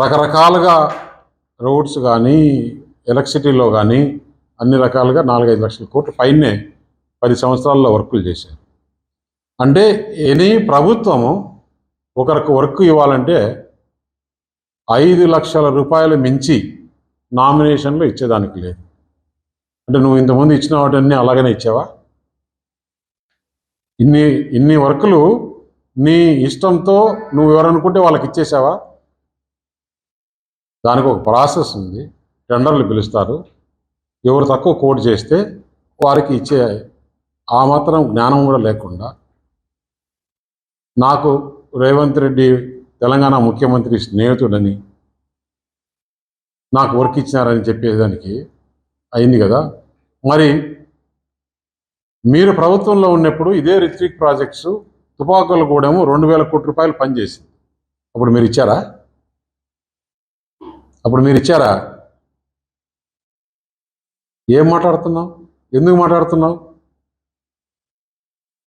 రకరకాలుగా రోడ్స్ కానీ ఎలక్ట్రిసిటీలో కానీ అన్ని రకాలుగా నాలుగైదు లక్షల కోట్లు పైనే పది సంవత్సరాల్లో వర్కులు చేశారు. అంటే ఎనీ ప్రభుత్వము ఒకరికి వర్క్ ఇవ్వాలంటే ఐదు లక్షల రూపాయలు మించి నామినేషన్లు ఇచ్చేదానికి లేదు. అంటే నువ్వు ఇంతకుముందు ఇచ్చిన వాటన్నీ అలాగనే ఇచ్చావా? ఇన్ని ఇన్ని వర్కులు నీ ఇష్టంతో నువ్వు ఎవరనుకుంటే వాళ్ళకి ఇచ్చేసావా? దానికి ఒక ప్రాసెస్ ఉంది. టెండర్లు పిలుస్తారు. ఎవరు తక్కువ కోట్ చేస్తే వారికి ఇచ్చే ఆ మాత్రం జ్ఞానం కూడా లేకుండా. నాకు రేవంత్ రెడ్డి తెలంగాణ ముఖ్యమంత్రి స్నేహితుడని నాకు వర్క్ ఇచ్చినారని చెప్పేదానికి అయింది కదా. మరి మీరు ప్రభుత్వంలో ఉన్నప్పుడు ఇదే రిత్విక్ ప్రాజెక్ట్స్ తుపాకులు కూడా రెండు వేల కోట్ల రూపాయలు పనిచేసింది. అప్పుడు మీరు ఇచ్చారా? అప్పుడు మీరు ఇచ్చారా? ఏం మాట్లాడుతున్నావు? ఎందుకు మాట్లాడుతున్నావు?